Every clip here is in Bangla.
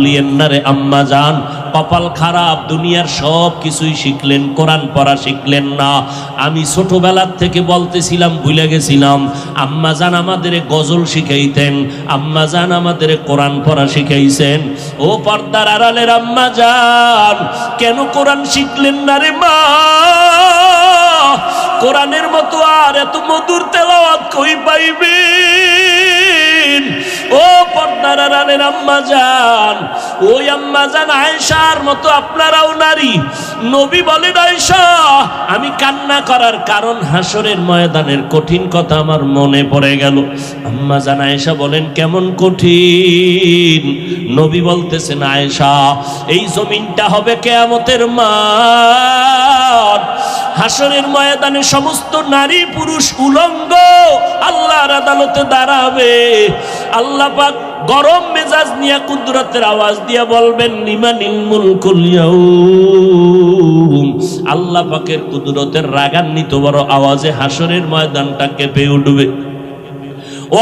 ভুলিয়েন না রে আম্মা যান কপাল খারাপ, দুনিয়ার সব কিছুই শিখলেন, কোরআন পড়া শিখলেন না। আমি ছোটবেলার থেকে বলতেছিলাম, ভুলে গেছিলাম আম্মা যান আমাদের গজল শিখাইতেন আম্মা যান আমাদের কোরআন পড়া শিখাইছেন। ও পর্দার আড়ালের আম্মা যান কেন কোরআন শিখলেন না রে মা? কোরআনের মতো আর এত মধুর তেলাওয়াত কই পাইবেন ও পর্দার আড়ালের আম্মা যান ওই আম্মা যান আয়েশার মতো আপনারাও নারী। নবী বলেন, আয়েশা, আমি কান্না করার কারণ হাসরের ময়দানের কঠিন কথা আমার মনে পড়ে গেল। আম্মা জান আয়েশা বলেন, কেমন কঠিন? নবী বলতেছেন, আয়েশা, এই জমিনটা হবে কেয়ামতের মাঠ। হাসরের ময়দানে সমস্ত নারী পুরুষ উলঙ্গ আল্লাহর আদালতে দাঁড়াবে। আল্লাহ পাক গরম মেজাজ নিয়ে কুদরতের আওয়াজ দিয়ে বলবেন নিমানিল মুলকুল ইয়াউম। আল্লাহ পাকের কুদরতের রাগান্বিত বড় আওয়াজে হাসরের ময়দানটা কেঁপে উঠবে।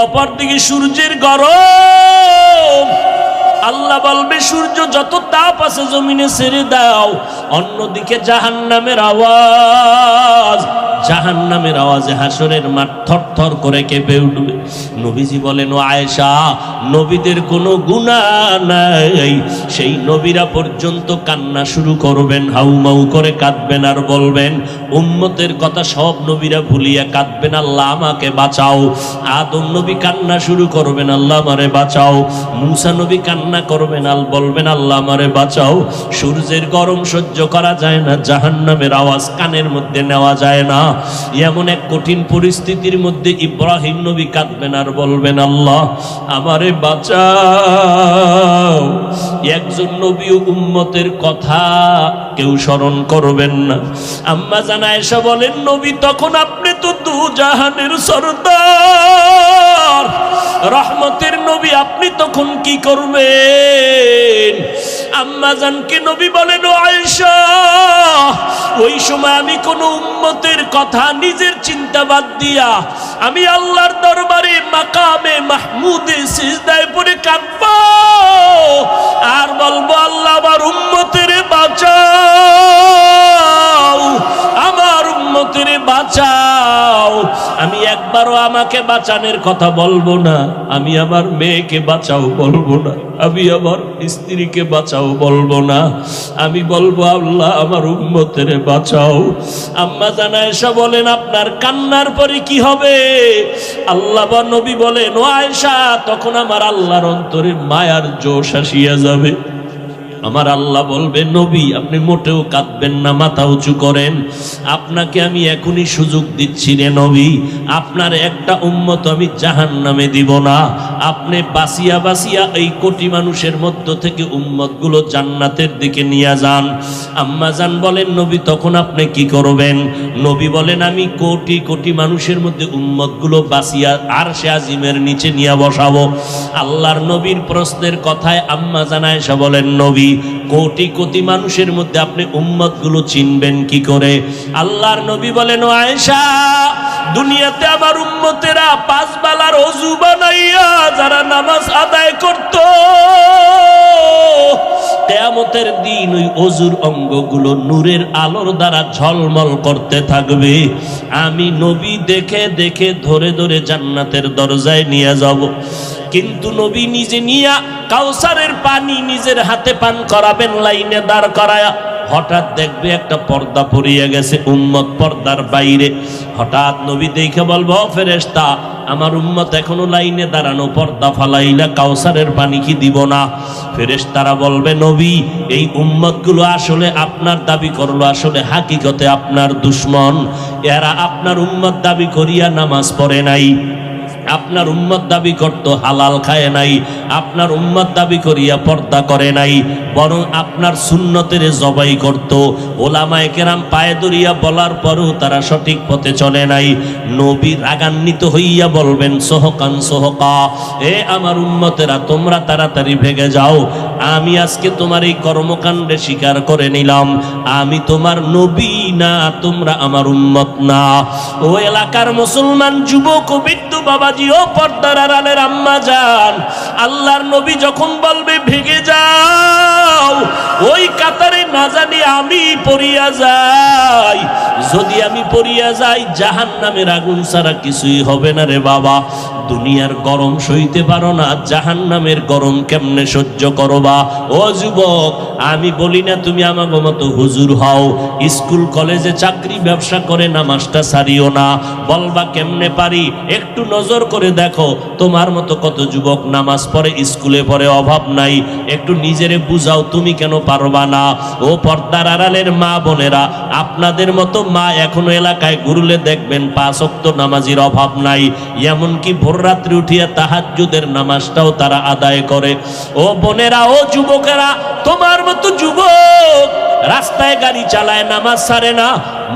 অপরদিকে সূর্যের গরম। আল্লাহ বলবে সূর্য যত তাপ আছে জমিনে ছেড়ে দাও অন্যদিকে জাহান্নামের আওয়াজ। জাহান্নামের আওয়াজে হাসরের মাঠ থর থর করে কেঁপে উঠবে। নবীজি বলেন আয়েশা, নবীদের কোনো গুণা নাই। সেই নবীরা পর্যন্ত কান্না শুরু করবেন, হাউমাউ করে কাঁদবেন আর বলবেন, উম্মতের কথা সব নবীরা ভুলিয়া কাঁদবেন। আল্লাহ আমাকে বাঁচাও। আদম নবী কান্না শুরু করবেন, আল্লাহ আমারে বাঁচাও। মুসা নবী কান্না করবেন আল বলবেন, আল্লাহ আমারে বাঁচাও। সূর্যের গরম সহ্য করা যায় না, জাহান্নামের আওয়াজ কানের মধ্যে নেওয়া যায় না। এমন এক কঠিন পরিস্থিতির মধ্যে ইব্রাহিম নবী কাঁদবেন আর বলবেন, আল্লাহ, আমারে বাঁচাও। একজন নবী উম্মতের কথা কেউ স্মরণ করবেন না। আম্মা জানা এসা বলেন, নবী, তখন আপনি তো দু জাহানের সর্দার। রহমতের নবী, আপনি তখন কি করবেন? আম্মা জানকে নবী বলেন, ও আয়েশা, ওই সময় আমি কোন উম্মতের কথা নিজের চিন্তা বাদ দিয়া আমি আল্লাহর দরবারে মাকামে মাহমুদে সিজদায় পড়ে কাঁদব। আর বলব, আল্লাহ আমার উম্মতের বাঁচাও, আমার উম্মতের বাঁচাও। আমি একবারও আমাকে বাঁচানোর কথা বলব না। আমি আমার মেয়েকে বাঁচাও বলব না। আমি আমার স্ত্রীকে বাঁচাও বলব না। আমি বলব, আল্লাহ আমার উম্মতের বাঁচাও। আম্মা জানা এসা বলেন, আপনার কান্নার পরে কি হবে? আল্লাহ বা নবী বলেন, ও আয়েশা, তখন আমার আল্লাহর অন্তরে মায়ার জোশ আসিয়া যাবে। আমার আল্লাহ বলবে, নবী, আপনি মোটেও কাঁদবেন না, মাথা উঁচু করেন। আপনাকে আমি এখনই সুযোগ দিচ্ছি রে নবী। আপনার একটা উম্মত আমি জাহান নামে দিব না। আপনি বাসিয়া বাসিয়া এই কোটি মানুষের মধ্য থেকে উম্মতগুলো জান্নাতের দিকে নিয়ে যান। আম্মা জান বলেন, নবী, তখন আপনি কি করবেন? নবী বলেন, আমি কোটি কোটি মানুষের মধ্যে উম্মতগুলো বাসিয়া আর সে আজিমের নিচে নিয়ে বসাবো। আল্লাহর নবীর প্রশ্নের কথায় আম্মা জানায় সে বলেন, নবী কোটি কোটি মানুষের মধ্যে আপনি উম্মতগুলো চিনবেন কি করে? আল্লাহর নবী বলেন আয়েশা, দুনিয়াতে আমার উম্মতেরা পাঁচ বেলার অজু বানাইয়া যারা নামাজ আদায় করত, কেয়ামতের দিন ওই অজুর অঙ্গগুলো নূরের আলোর দ্বারা ঝলমল করতে থাকবে। আমি নবী দেখে দেখে ধরে ধরে জান্নাতের দরজায় নিয়ে যাব। কিন্তু নবী নিজে নিয়া কাউসারের পানি নিজের হাতে পান করাবেন, লাইনে দাঁড় করায়া। হঠাৎ দেখবে একটা পর্দা পড়িয়া গেছে, উম্মত পর্দার বাইরে। হঠাৎ নবী দেখে বলব ফেরেস্তা আমার উম্মত এখনও লাইনে দাঁড়ানো, পর্দা ফালাইলা, কাউসারের পানি কি দিব না? ফেরেশতারা বলবে, নবী, এই উম্মতগুলো আসলে আপনার দাবি করল, আসলে হাকিকতে আপনার দুশ্মন। এরা আপনার উম্মত দাবি করিয়া নামাজ পড়ে নাই। আপনার উম্মত দাবি করত, হালাল খায় নাই। আপনার উম্মত দাবি করিয়া পর্দা করে নাই, বরং আপনার সুন্নতের জবাই করত। ওলামায় কেরাম পায়ে দরিয়া বলার পরও তারা সঠিক পথে চলে নাই। নবী রাগান্বিত হইয়া বলবেন, সোহকান, সোহকা, এ আমার উম্মতেরা, তোমরা তাড়াতাড়ি ভেগে যাও। আমি আজকে তোমার এই কর্মকাণ্ডে স্বীকার করে নিলাম। আমি তোমার নবী না, তোমরা আমার উম্মত না। ও এলাকার মুসলমান, যুবক বৃদ্ধ বাবাজি ও পর্দার আড়ালের আম্মা যান। আল্লাহর নবী যখন বলবে, ভেঙে যাও, ওই কাতারে না জানি আমি পড়িয়া যাই। যদি আমি পড়িয়া যাই জাহান নামের আগুন ছাড়া কিছুই হবে না রে বাবা। দুনিয়ার গরম সইতে পারো না জাহান নামের গরম কেমনে সহ্য করবা? ও যুবক, আমি বলি না তুমি আমাকে মতো হুজুর হও, স্কুল, কলেজে চাকরি, ব্যবসা করে নামাজটা সারিও না। বলবা কেমনে পারি? একটু নজর করে দেখো, তোমার মতো কত যুবক নামাজ পড়ে, স্কুলে পড়ে অভাব নাই। একটু নিজেরে বুঝাও, তুমি কেন পারবা না? ও পর্দার আড়ালের মা বোনেরা, আপনাদের মতো মা এখনও এলাকায় ঘুরলে দেখবেন পাঁচ নামাজির অভাব নাই। এমনকি ভোর রাত্রি উঠিয়া তাহাজ্জুদের নামাজটাও তারা আদায় করে। ও বোনেরা, ও যুবকেরা, তোমার মতো যুবক রাস্তায় গাড়ি চালায়, নামাজ সারে না,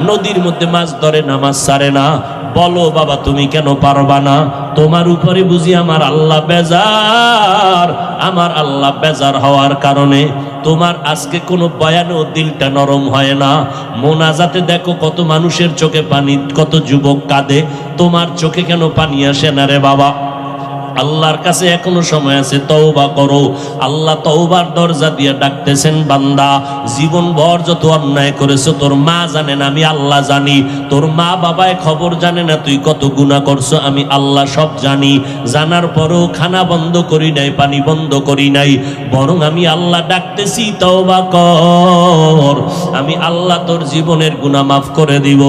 নদীর মধ্যে মাছ ধরে, নামাজ সারে না। বলো বাবা, তুমি কেন পারবা না? তোমার উপরে বুঝি আমার আল্লাহ বেজার। আমার আল্লাহ বেজার হওয়ার কারণে তোমার আজকে কোনো বয়ানেও দিলটা নরম হয় না। মোনাজাতে দেখো কত মানুষের চোখে পানি, কত যুবক কাঁদে। তোমার চোখে কেন পানি আসে না রে বাবা? আল্লাহর কাছে এখনও সময় আছে, তওবা করো। আল্লাহ তওবার দরজা দিয়ে ডাকতেছেন, বান্দা জীবন ভর যত অন্যায় করেছ, তোর মা জানে না, আমি আল্লাহ জানি। তোর মা বাবায় খবর জানে না, তুই কত গুনাহ করছ, আমি আল্লাহ সব জানি। জানার পরেও খানা বন্ধ করি নাই, পানি বন্ধ করি নাই। বরং আমি আল্লাহ ডাকতেছি, তওবা কর। আমি আল্লাহ তোর জীবনের গুনাহ মাফ করে দিব।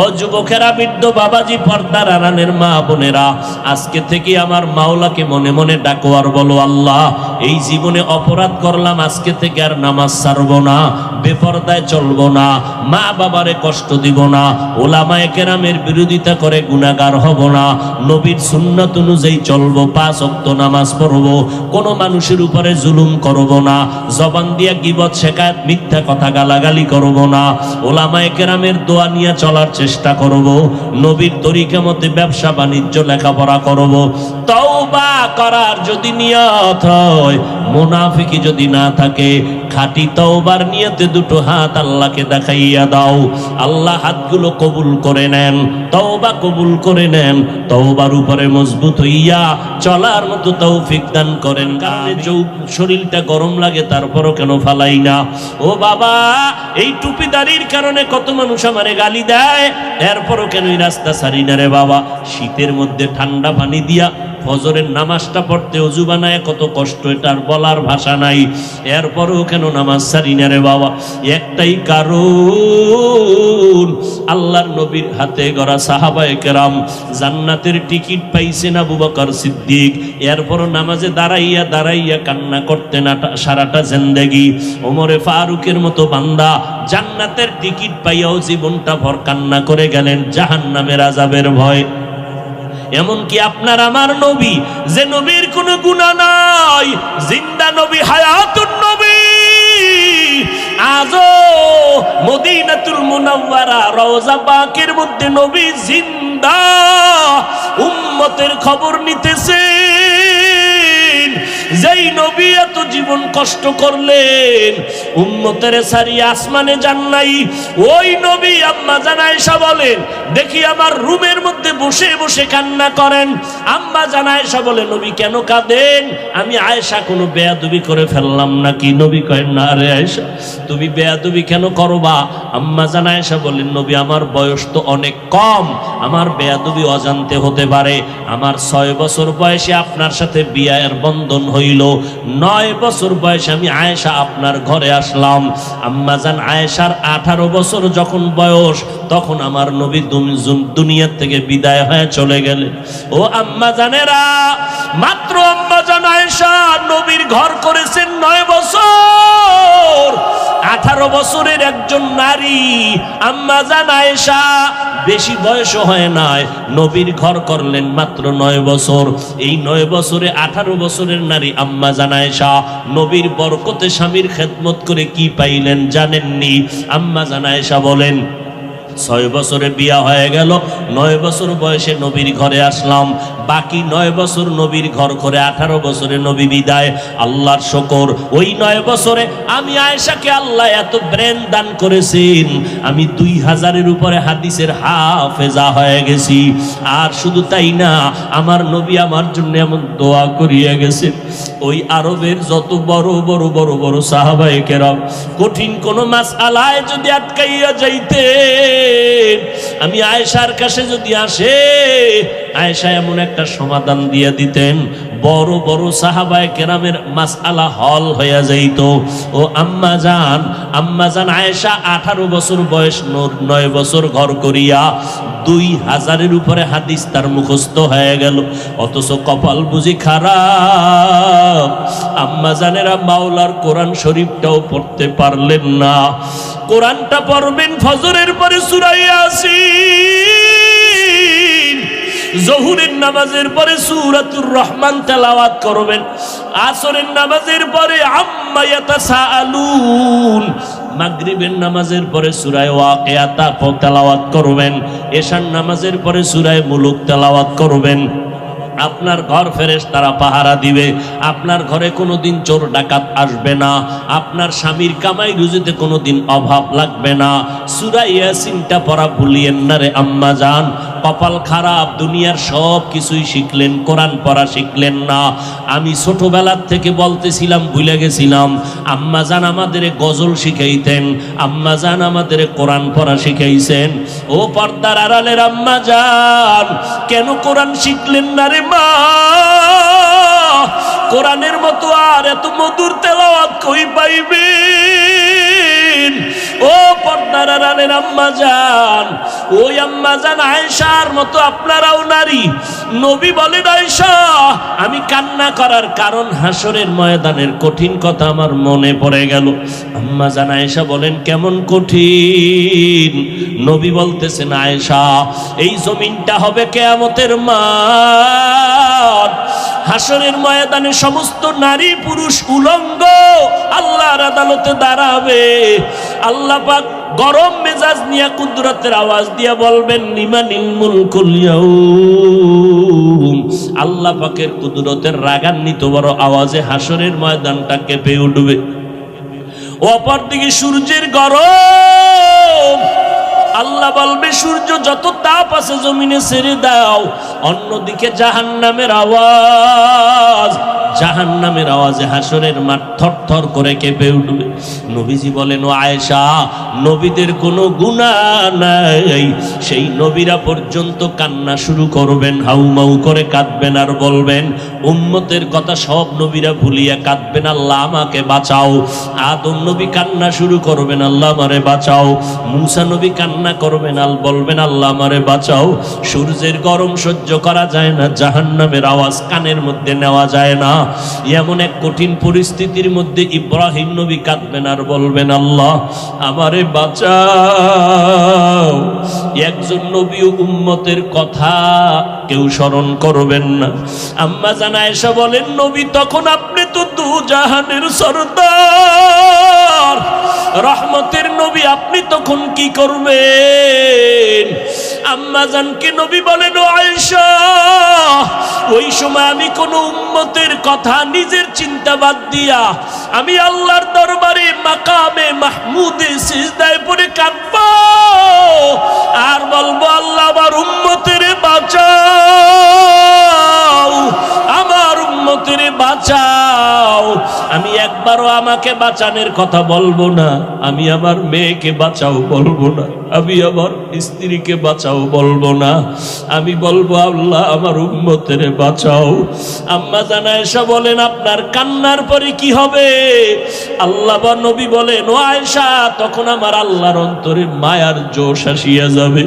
ও যুবকেরা, বৃদ্ধ বাবাজি, পর্দার আরানের মা বোনেরা, আজকে থেকে আমার মাওলাকে মনে মনে ডাকো আর বলো, আল্লাহ, এই জীবনে অপরাধ করলাম, আজকে থেকে আর নামাজ ছাড়বো না, বেপরদায় চলবো না, মা বাবারে কষ্ট দিব না, ওলামায়ে কেরামের বিরোধিতা করে গুনাহগার হব না, নবীর সুন্নাত অনুযায়ী চলবো, পাঁচ অক্ত নামাজ পড়ব, কোনো মানুষের উপরে জুলুম করব না, জবান দিয়া গিবত, শেখায়ত, মিথ্যা কথা গালাগালি করব না, ওলামায়ে কেরামের দোয়া নিয়ে চলার চেষ্টা করব, নবীর তরিকা মতে ব্যবসা বাণিজ্য লেখাপড়া করব তওবা করার যদি নিয়ত হয় মুনাফিকি যদি না থাকে, খাঁটি তওবার নিয়তে দুটো হাত আল্লাহকে দেখাইয়া দাও। আল্লাহ হাতগুলো কবুল করে নেন, তওবা কবুল করে নেন, তওবার উপরে মজবুত হইয়া চলার মতো তৌফিক দান করেন। কারণ শরীরটা গরম লাগে, তারপরও কেন ফালাই না? ও বাবা, এই টুপি টুপিদারির কারণে কত মানুষ আমারে গালি দেয়, এরপরও কেন এই রাস্তা সারি না রে বাবা? শীতের মধ্যে ঠান্ডা পানি দিয়া ফজরের নামাজটা পড়তে অজু বানায়, কত কষ্ট এটার বলার ভাষা নাই। এরপরেও কেন নামাজ সারি না রে বাবা? একটাই কারণ, আল্লাহর নবীর হাতে গড়া সাহাবায়ে কেরাম জান্নাতের টিকিট পাইছেন আবু বকর সিদ্দিক। এরপরও নামাজে দাঁড়াইয়া দাঁড়াইয়া কান্না করতেন আটা- সারাটা জিন্দেগি। ওমরে ফারুকের মতো বান্দা জান্নাতের টিকিট পাইয়াও জীবনটা ভর কান্না করে গেলেন জাহান্নামের আজাবের ভয়। এমনকি আপনার আমার নবী, যে নবীর কোনো গুণা নাই, জিন্দা নবী, হায়াতুন নবী। আজও মদিনাতুল মুনাওয়ারা, রওজা পাকের মধ্যে নবী জিন্দা। উম্মতের খবর নিতেছেন যেই নবী এত জীবন কষ্ট করলেন, উম্মতের সারি আসমানে যান নাই। ওই নবী আম্মা জানায়সা বলেন, দেখি আমার রুমের মধ্যে বসে বসে কান্না করেন। আম্মা জানায়সা বলে, নবী কেন কাঁদেন? আমি আয়েশা কোনো বেয়াদবি করে ফেললাম নাকি? নবী কয়েন না রে আয়েশা, তুমি বেয়াদবি কেন করবা? আম্মা জানায়সা বলেন, নবী, আমার বয়স তো অনেক কম। আমার বেয়াদবি অজান্তে হতে পারে। আমার ছয় বছর বয়সে আপনার সাথে বিয়ের বন্ধন হইল। নয় বছর বয়সে আমি আয়েশা আপনার ঘরে আসলাম। আম্মাজান আয়েশার আঠারো বছর যখন বয়স, তখন আমার নবী দুনিয়ার থেকে বিদায় হয়ে চলে গেলে ও আম্মা জানেরা, মাত্র আম্মাজান আয়েশা নবীর ঘর করেছেন নয় বছর। আঠারো বছরের একজন নারী, আম্মা জান বেশি বয়স হয় নাই। নবীর ঘর করলেন মাত্র নয় বছর। এই নয় বছরে আঠারো বছরের নারী আম্মা জানায়সা নবীর বরকতে স্বামীর খেদমত করে কি পাইলেন জানেননি? আম্মা জানায়সা বলেন, ছয় বছরে বিয়া হয়ে গেল, নয় বছর বয়সে নবীর ঘরে আসলাম। বাকি নয় বছর নবীর ঘর করে, আঠারো বছরে নবী বিদায়, আল্লাহর শকর। ওই নয় বছরে আমি আয়েশাকে আল্লাহ এত ব্রেন দান করেছেন, আমি দুই হাজারের উপরে হাদিসের হাফেজা হয়ে গেছি। আর শুধু তাই না, আমার নবী আমার জন্য এমন দোয়া করিয়া গেছে। ওই আরবের যত বড় বড় বড় বড় সাহাবায়ে কেরাম, কঠিন কোন মাস আলায় যদি আটকাইয়া যাইতে, আমি আয়েশার কাছে যদি আসে, আয়েশা এমন একটা সমাধান দিয়ে দিতেন। বড় বড় সাহাবায় কেরামের মাসআলা হল হইয়া যাইত। ও আম্মা জান আম্মা জান আয়েশা আঠারো বছর বয়স নয় বছর ঘর করিয়া দুই হাজারের উপরে হাদিস তার মুখস্থ হয়ে গেল। অথচ কপাল বুঝি খারাপ। আম্মা জানেরা মাওলার কোরআন শরীফটাও পড়তে পারলেন না। কোরআনটা পড়বেন ফজরের পরে সুরাইয়া আসিন জহুরের নামাজের পরে সুরাতুর রহমান তেলাওয়াত করবেন। আসরের নামাজের পরে আলুন ইয়াতাসাআলুন। মাগরিবের নামাজের পরে সূরায়ে ওয়াকিয়াতা তেলাওয়াত করবেন। এশার নামাজের পরে সুরায় মুলুক তেলাওয়াত করবেন। আপনার ঘর ফেরেস তারা পাহারা দিবে। আপনার ঘরে কোনোদিন চোর ডাকাত আসবে না। আপনার স্বামীর কামাই রুজিতে কোনো দিন অভাব লাগবে না। সুরা ইয়াসিনটা পড়া ভুলিয়েন না রে আম্মা যান কপাল খারাপ, দুনিয়ার সব কিছুই শিখলেন, কোরআন পড়া শিখলেন না। আমি ছোটবেলার থেকে বলতেছিলাম, ভুলে গেছিলাম, আম্মা জান আমাদের গজল শিখাইতেন, আম্মা জান আমাদের কোরআন পড়া শিখাইছেন। ও পর্দার আড়ালের আম্মা যান কেন কোরআন শিখলেন না রে কোরআনের মতো আর এত মধুর তেলাওয়াত কই পাইবেন ও পর্দার আড়ালের আম্মা যান ওই আম্মা যান আয়েশার মতো আপনারাও নারী। নবী বলেন, আয়েশা, আমি কান্না করার কারণ হাসরের ময়দানের কঠিন কথা আমার মনে পড়ে গেল। আম্মা জান আয়েশা বলেন, কেমন কঠিন? নবী বলতেছেন, আয়েশা, এই জমিনটা হবে কেয়ামতের মাঠ হাসরের ময়দানে সমস্ত নারী, পুরুষ, উলঙ্গ আল্লাহর আদালতে দাঁড়াবে। আল্লাহ পাক গরম মেজাজ নিয়ে কুদরতের আওয়াজ দিয়া বলবেন নিমানিল মুলকুল আল্লাহ পাকের কুদরতের রাগান্বিত বড় আওয়াজে হাসরের ময়দানটা কেঁপে উঠবে। অপরদিকে সূর্যের গরম। আল্লাহ বলবে সূর্য যত তাপ আছে জমিনে ছেড়ে দাও অন্যদিকে জাহান্নামের আওয়াজ। জাহান্নামের আওয়াজে হাসরের মাঠ থর থর করে কেঁপে উঠবে। নবীজি বলেন আয়েশা, নবীদের কোনো গুণা নাই। সেই নবীরা পর্যন্ত কান্না শুরু করবেন, হাউমাউ করে কাঁদবেন আর বলবেন, উম্মতের কথা সব নবীরা ভুলিয়া কাঁদবেন। আল্লাহ আমাকে বাঁচাও। আদম নবী কান্না শুরু করবেন, আল্লাহ আমারে বাঁচাও। মুসা নবী কান্না করবেন, আল বলবেন, আল্লাহ আমারে বাঁচাও। সূর্যের গরম সহ্য করা যায় না, জাহান্নামের আওয়াজ কানের মধ্যে নেওয়া যায় না। এমন এক কঠিন পরিস্থিতির মধ্যে ইব্রাহিম নবী কাঁদবেন আর বলবেন, আল্লাহ, আমারে বাঁচাও। একজন নবী উম্মতের কথা কেউ স্মরণ করবেন না। আম্মা জানা এসে বলেন, নবী, তখন আপনি তো দু জাহানের সর্দার। রহমতের নবী, আপনি তখন কি করবেন? আম্মা জানকে নবী বলেন ওই সময় আমি কোন উম্মতের কথা নিজের চিন্তা বাদ দিয়া আমি আল্লাহর দরবারে মাকামে মাহমুদে সিজদায় পড়ে কাঁদব। আর বলব, আল্লাহ আমার উম্মতের উম্মতের বাঁচাও। আমি একবারও আমাকে বাঁচানোর কথা বলব না। আমি আমার মেয়েকে বাঁচাও বলব না। আমি আমার স্ত্রীকে বাঁচাও বলব না। আমি বলব, আল্লাহ আমার উম্মতের বাঁচাও। আম্মা জানা এসা বলেন, আপনার কান্নার পরে কি হবে? আল্লাহ বা নবী বলেন, ও আয়েশা, তখন আমার আল্লাহর অন্তরে মায়ার জোশ আসিয়া যাবে।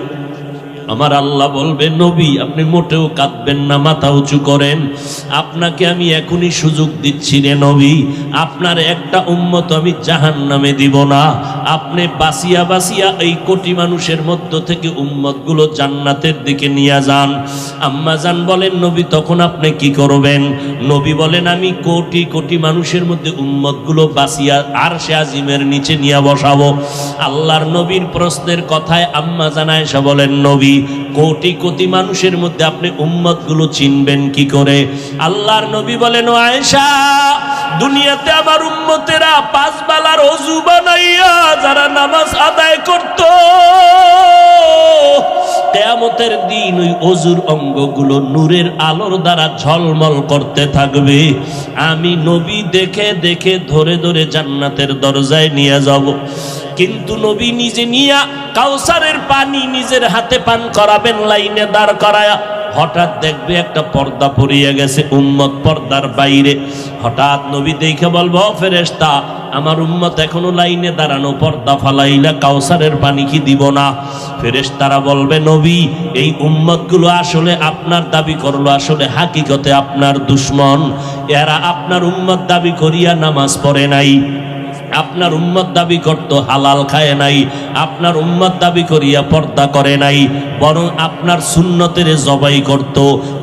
আমার আল্লাহ বলবে নবী, আপনি মোটেও কাঁদবেন না, মাথা উঁচু করেন। আপনাকে আমি এখনই সুযোগ দিচ্ছি রে নবী। আপনার একটা উম্মত আমি জাহান নামে দিব না। আপনি বাসিয়া বাসিয়া এই কোটি মানুষের মধ্য থেকে উম্মতগুলো জান্নাতের দিকে নিয়ে যান। আম্মা জান বলেন, নবী, তখন আপনি কি করবেন? নবী বলেন, আমি কোটি কোটি মানুষের মধ্যে উম্মতগুলো বাসিয়া আর সে আজিমের নিচে নিয়ে বসাবো। আল্লাহর নবীর প্রশ্নের কথায় আম্মা জানায় সে বলেন, নবী কোটি কোটি মানুষের মধ্যে আপনি উম্মতগুলো চিনবেন কি করে? আল্লাহর নবী বলেন আয়েশা, দুনিয়াতে আমার উম্মতেরা পাঁচ বেলার অজু বানাইয়া যারা নামাজ আদায় করত, কেয়ামতের দিন ওই অজুর অঙ্গগুলো নূরের আলোর দ্বারা ঝলমল করতে থাকবে। আমি নবী দেখে দেখে ধরে ধরে জান্নাতের দরজায় নিয়ে যাব। কিন্তু নবী নিজে নিয়া কাউসারের পানি নিজের হাতে পান করাবেন, লাইনে দাঁড় করায়া। হঠাৎ দেখবে একটা পর্দা পড়িয়া গেছে, উম্মত পর্দার বাইরে। হঠাৎ নবী দেখে বলব ফেরেস্তা আমার উম্মত এখনও লাইনে দাঁড়ানো, পর্দা ফালাইলা কাউসারের পানি কি দিব না? ফেরেশতারা বলবে, নবী, এই উম্মতগুলো আসলে আপনার দাবি করল, আসলে হাকিকতে আপনার দুশ্মন। এরা আপনার উম্মত দাবি করিয়া নামাজ পড়ে নাই। আপনার উম্মত দাবি করত, হালাল খায় নাই। আপনার উম্মত দাবি করিয়া পর্দা করে নাই, বরং আপনার সুন্নতের জবাই করত।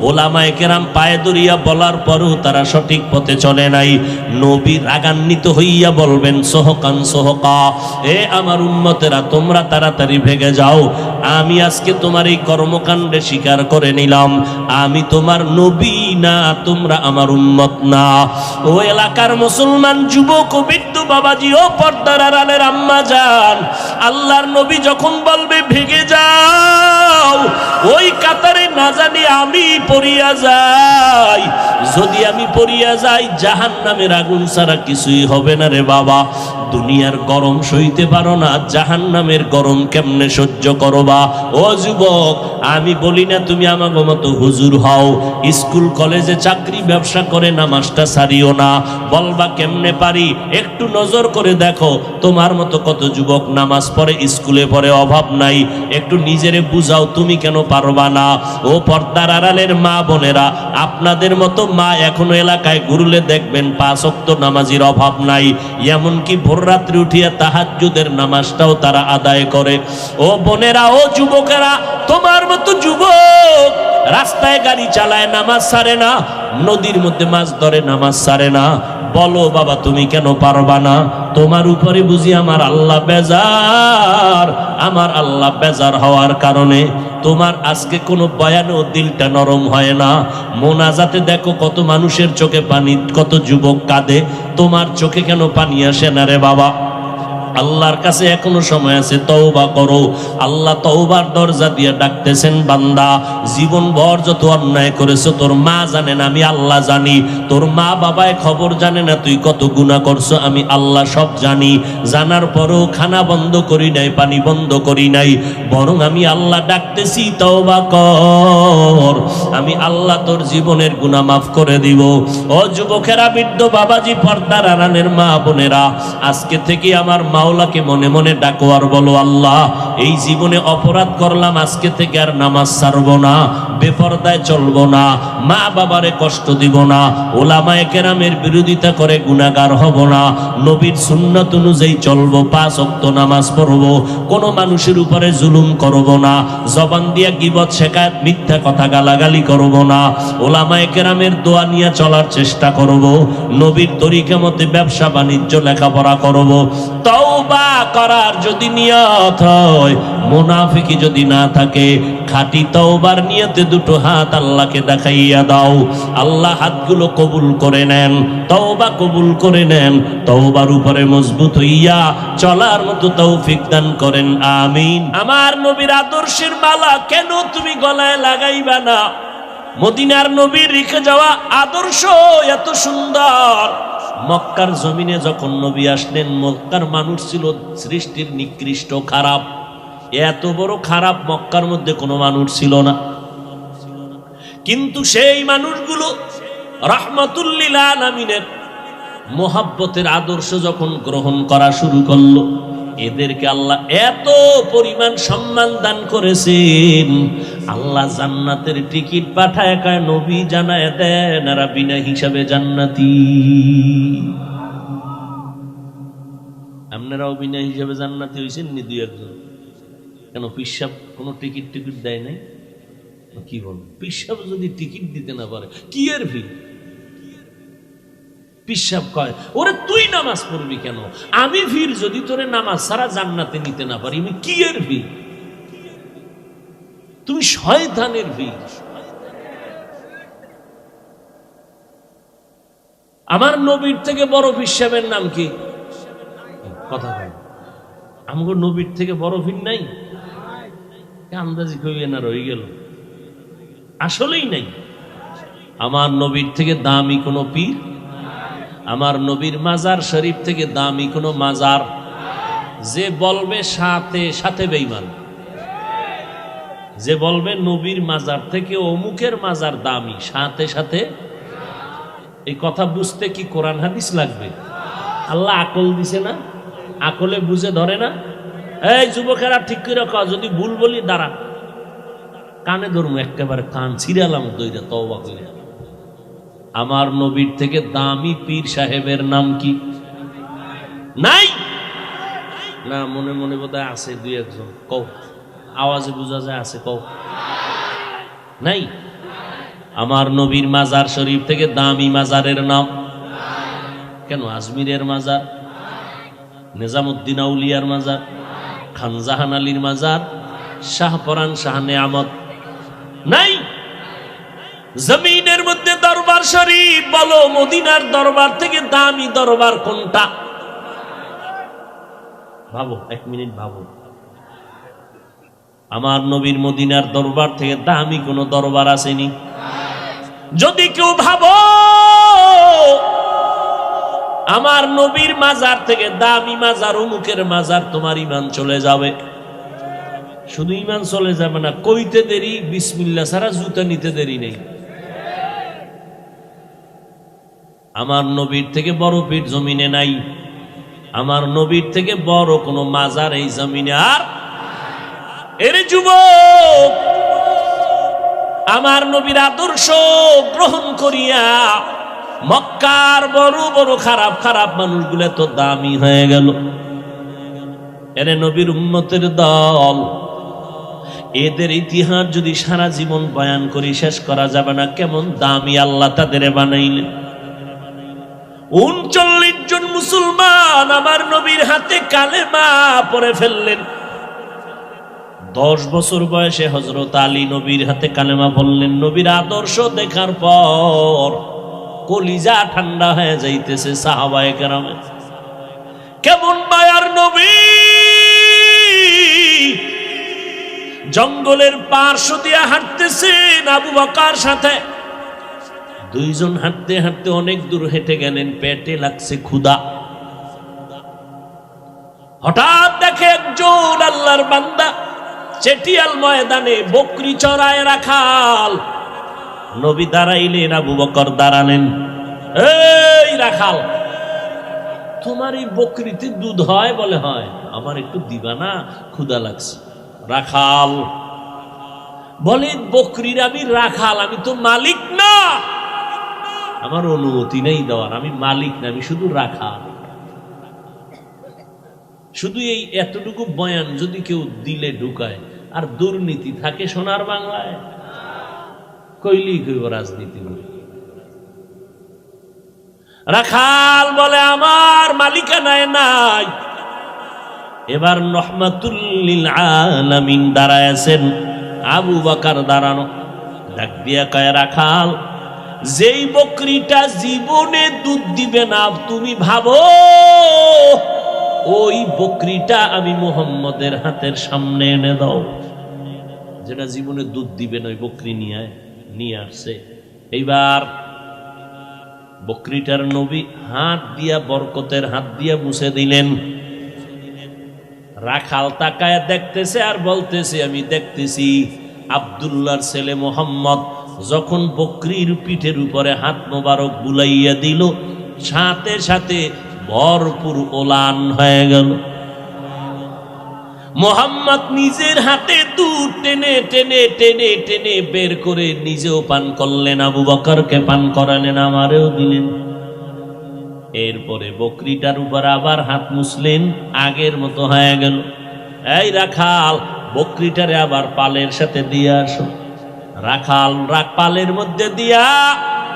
ওলামায়ে কেরাম পায়ে দরিয়া বলার পরও তারা সঠিক পথে চলে নাই। নবী রাগান্বিত হইয়া বলবেন, সোহকান সোহকা, এ আমার উম্মতেরা, তোমরা তাড়াতাড়ি ভেগে যাও। আমি আজকে তোমার এই কর্মকাণ্ডে স্বীকার করে নিলাম। আমি তোমার নবী না, তোমরা আমার উম্মত না। ও এলাকার মুসলমান, যুবক ও বৃদ্ধ বাবাজি ও পর্দার আড়ালের আম্মা যান, আল্লাহর নবী যখন বলবে, ভেঙে যাও, ওই কাতারে না জানি আমি পড়িয়া যাই। যদি আমি পড়িয়া যাই জাহান নামের আগুন ছাড়া কিছুই হবে না রে বাবা। দুনিয়ার গরম সইতে পারো না জাহান নামের গরম কেমনে সহ্য করবা? ও যুবক, আমি বলি না তুমি আমাকে মতো হুজুর হও। স্কুল, কলেজে চাকরি, ব্যবসা করে নামাজটা সারিও না। বলবা কেমনে পারি? একটু নজর করে দেখো, তোমার মতো কত যুবক নামাজ পড়ে, স্কুলে পড়ে অভাব নাই। একটু নিজেরে বুঝাও তুমি কেন পারবা না? ও পর্দার আড়ালের মা বোনেরা, আপনাদের মতো মা এখনও এলাকায় গুরুলে দেখবেন পাঁচক্ত নামাজির অভাব নাই। এমনকি ভোর রাত্রি উঠিয়া তাহাজুদের নামাজটাও তারা আদায় করে। ও বোনেরা, ও যুবকেরা, তোমার মতো যুবক রাস্তায় গাড়ি চালায়, নামাজ সারে না। নদীর মধ্যে মাছ ধরে, নামাজ সারে না। বলো, বাবা, তুমি কেন পারবা না? তোমার উপরে বুঝি আমার আল্লাহ বেজার। আমার আল্লাহ বেজার হওয়ার কারণে তোমার আজকে কোনো বয়ানেও দিলটা নরম হয় না। মোনাজাতে দেখো কত মানুষের চোখে পানি, কত যুবক কাঁদে। তোমার চোখে কেন পানি আসে না রে বাবা? আল্লাহর কাছে এখনও সময় আছে, তওবা করো। আল্লাহ তওবার দরজা দিয়ে ডাকতেছেন, বান্দা জীবন ভর যত অন্যায় করেছ, তোর মা জানে না, আমি আল্লাহ জানি। তোর মা বাবায় খবর জানে না, তুই কত গুনাহ করছ, আমি আল্লাহ সব জানি। জানার পরও খানা বন্ধ করি নাই, পানি বন্ধ করি নাই। বরং আমি আল্লাহ ডাকতেছি, তওবা কর। আমি আল্লাহ তোর জীবনের গুনাহ মাফ করে দিব। ও যুবকেরা, বৃদ্ধ বাবাজি, পর্দার আরানের মা বোনেরা, আজকে থেকে আমার মাওলাকে মনে মনে ডাকো আর বলো, আল্লাহ, এই জীবনে অপরাধ করলাম, আজকে থেকে আর নামাজ ছাড়বো না, বেপরদায় চলবো না, মা বাবারে কষ্ট দিব না, ওলামায়ে কেরামের বিরোধিতা করে গুনাগার হব না, নবীর সুন্নত অনুযায়ী চলবো, পাঁচ অক্ত নামাজ পড়ব, কোনো মানুষের উপরে জুলুম করব না, জবান দিয়া গিবত, শেখায়ত, মিথ্যা কথা গালাগালি করব না, ওলামায়ে কেরামের দোয়া নিয়ে চলার চেষ্টা করব, নবীর তরিকা মতে ব্যবসা বাণিজ্য লেখাপড়া করব করার যদি নিয়ত হয়, মুনাফিকি যদি না থাকে, খাঁটি তওবার নিয়তে দুটো হাত আল্লাহকে দেখাইয়া দাও। আল্লাহ হাতগুলো কবুল করে নেন, তওবা কবুল করে নেন, তওবার উপরে মজবুত হইয়া চলার মতো তৌফিক দান করেন, আমিন। আমার নবীর আদর্শের মালা কেন তুমি গলায় লাগাইবা না? মদিনার নবীর রেখে যাওয়া আদর্শ এত সুন্দর। মক্কার জমিনে যখন নবী আসলেন, মক্কার মানুষ ছিল সৃষ্টির নিকৃষ্ট খারাপ। এত বড় খারাপ মক্কার মধ্যে কোনো মানুষ ছিল না। কিন্তু সেই মানুষগুলো রহমতুল্লিল মোহাব্বতের আদর্শ যখন গ্রহণ করা শুরু করল, এদেরকে আল্লাহ এত পরিমাণ সম্মান দান করেছেন আল্লাহ জান্নাতের টিকিট পাঠায় কায়, নবী জানায় দেন, এরা বিনা হিসাবে জান্নাতি। আপনারাও বিনা হিসাবে জান্নাতি হয়েছেন নি দুই একজন? কেন, পিসাব কোনো টিকিট টিকিট দেয় নাই? কি বল পিসাব যদি টিকিট দিতে না পারে, কি এর ভিড়? পিসাব কয়, ওরে তুই নামাজ পড়বি কেন? আমি ভিড় যদি তোরে নামাজ সারা জান্নাতে নিতে না পারি, আমি কি এর ভিড়? তুমি শয়তানের বীর আমার নবীর থেকে বড় হিসাবের নাম কি? কথা আমগো নবীর থেকে বড় ভিন নাই। আন্দাজি কইবে না, রয়ে গেল। আসলেই নাই। আমার নবীর থেকে দামি কোনো পীর? আমার নবীর মাজার শরীফ থেকে দামি কোনো মাজার? যে বলবে সাথে সাথে বেইমান যে বলবে নবীর মাজার থেকে অমুকের মাজার দামি, সাথে সাথে এই কথা বুঝতে কি কোরআন হাদিস লাগবে? আল্লাহ আকল দিছে না? আকলে বুঝে ধরে না? এই যুবকেরা ঠিক করে রাখো যদি ভুল বলি দাঁড়া। কানে ধরবো একেবারে কান ছিড়ালাম, দইরা তওবা করে। আমার নবীর থেকে দামি পীর সাহেবের নাম কি? নাই? না, মনে মনে বোধহয় আছে দুই একজন। কও। আওয়াজে বোঝা যায়, আছে কও। নাই? আমার নবীর মাজার শরীফ থেকে দামি মাজারের নাম। কেন? আজমিরের মাজার? নিজামুদ্দিন আউলিয়ার মাজার? খানজাহান আলীর মাজার? শাহপরান শাহ নেয়ামত? নাই? জমিনের মধ্যে দরবার শরীফ, বলো মদিনার দরবার থেকে দামি দরবার কোনটা? ভাবো, এক মিনিট ভাবো। আমার নবীর মদিনার দরবার থেকে দামি কোনো দরবার আসেনি। যদি কেউ ভাবো, আমার নবীর মাজার থেকে দামি মাজার, অমুকের মাজার, তোমার ইমান চলে যাবে। শুধু ইমান চলে যাবে না, কইতে দেরি, বিসমিল্লা ছাড়া জুতা নিতে দেরি নেই। আমার নবীর থেকে বড় পীর জমিনে নাই। আমার নবীর থেকে বড় কোনো মাজার এই জমিনে আর এর যুবক, আমার নবীর আদর্শ গ্রহণ করিয়া মক্কার বড় বড় খারাপ খারাপ মানুষগুলো তো দামি হয়ে গেল। এরে নবীর উম্মতের দল, এদের ইতিহাস যদি সারা জীবন বয়ান করি শেষ করা যাবে না, কেমন দামি আল্লাহ তাদের বানাইলেন। উনচল্লিশ জন মুসলমান আমার নবীর হাতে কালেমা পরে ফেললেন। দশ বছর বয়সে হজরত আলী নবীর হাতে কালেমা বললেন, নবীর আদর্শ দেখার পর কলিজা ঠান্ডা হয়ে যাইতেছে সাহাবায় কেরামে। কেমন বায়ার নবী? জঙ্গলের পার্শ্ব দিয়া হাঁটতেছেন আবু বকার সাথে। দুইজন হাঁটতে হাঁটতে অনেক দূর হেঁটে গেলেন, পেটে লাগছে ক্ষুদা হঠাৎ দেখে একজন আল্লাহর বান্দা চেটিয়াল ময়দানে বকরি চড়ায় রাখাল। নবী দাঁড়াইলেন, আবু বকর দাঁড়ালেন। এই রাখাল, তোমার এই বকরিতে দুধ হয় বলে হয়, আমার একটু দিবা না ক্ষুদা লাগছে। রাখাল, বলে, বকরির আমি রাখাল, আমি তো মালিক না। আমার অনুমতি নেই দেওয়ার, আমি মালিক না, আমি শুধু রাখাল। শুধু এই এতটুকু বয়ান যদি কেউ দিলে ঢুকায়, আর দুর্নীতি থাকে সোনার বাংলায়, কইলি কইব রাজনীতি রাখাল বলে, আমার মালিকানায় নাই। এবার রহমাতুল্লিল আলামিন দাঁড়ায় আছেন আবু বাকার দাঁড়ানো। ডাক দিয়া কয়, রাখাল, যেই বকরিটা জীবনে দুধ দিবে না, তুমি ভাবো ওই বকরিটা আমি মোহাম্মদের হাতের সামনে এনে দাও। যেটা জীবনে দুধ দিবে ওই বকরি নিয়ে নিয়ে আসছে। এইবার বকরিটার নবী হাত দিয়া, বরকতের হাত দিয়া মুছে দিলেন। রাখাল তাকায় দেখতেছে আর বলতেছে, আমি দেখতেছি আবদুল্লাহর ছেলে মোহাম্মদ যখন বকরির পিঠের উপরে হাত মোবারক বুলাইয়া দিল, সাথে সাথে ভরপুর ওলান হয়ে গেল। মোহাম্মদ নিজের হাতে দুধ টেনে টেনে টেনে টেনে বের করে নিজেও পান করলেন। আবু বকরকে পান করালেন, আমারেও দিলেন। এরপরে বকরিটার উপর আবার হাত মুসলেন আগের মতো হয়ে গেল। এই রাখাল, বকরিটারে আবার পালের সাথে দিয়ে আসো। রাখাল রাখ পালের মধ্যে দিয়া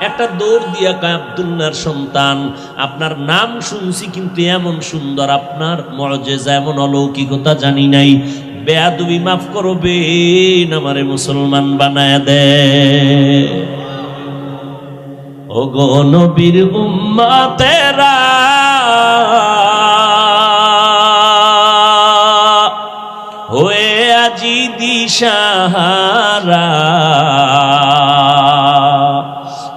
একটা দৌড় দিয়া কয় আবদুল্লার সন্তান, আপনার নাম শুনছি কিন্তু এমন সুন্দর, আপনার মর্যাদা এমন অলৌকিকতা জানি নাই। বেয়াদুবি মাফ করবেন, আমারে মুসলমান বানায় দে ও গো নবীর উম্মাতেরা, হয়ে আজি দিশাহারা।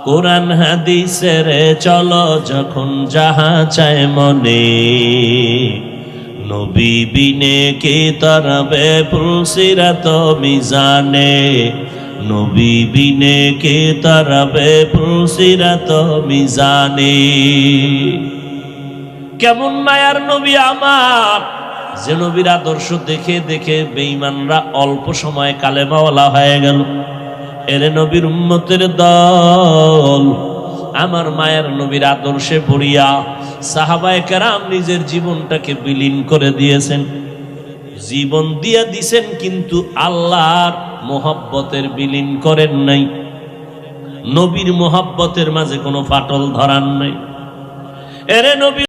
কোরআন হাদিসের চলো যখন যাহা চায় মনে। নবী বিনে কে তরবে পুলসিরাত মিজানে। নবী বিনে কে তরবে পুলসিরাত মিজানে। কেমন মায়ার নবী আমার। যে নবীর আদর্শ দেখে দেখে বেঈমানরা অল্প সময় কালেমাওয়ালা হয়ে গেল। এরে নবীর উম্মতের দল। আমার মায়ের নবীর আদর্শে পড়িয়া সাহাবায়ে কেরাম নিজের জীবনটাকে বিলীন করে দিয়েছেন। জীবন দিয়া দিছেন কিন্তু আল্লাহর মোহাব্বতের বিলীন করেন নাই। নবীর মোহাব্বতের মাঝে কোনো ফাটল ধরান নাই। এরে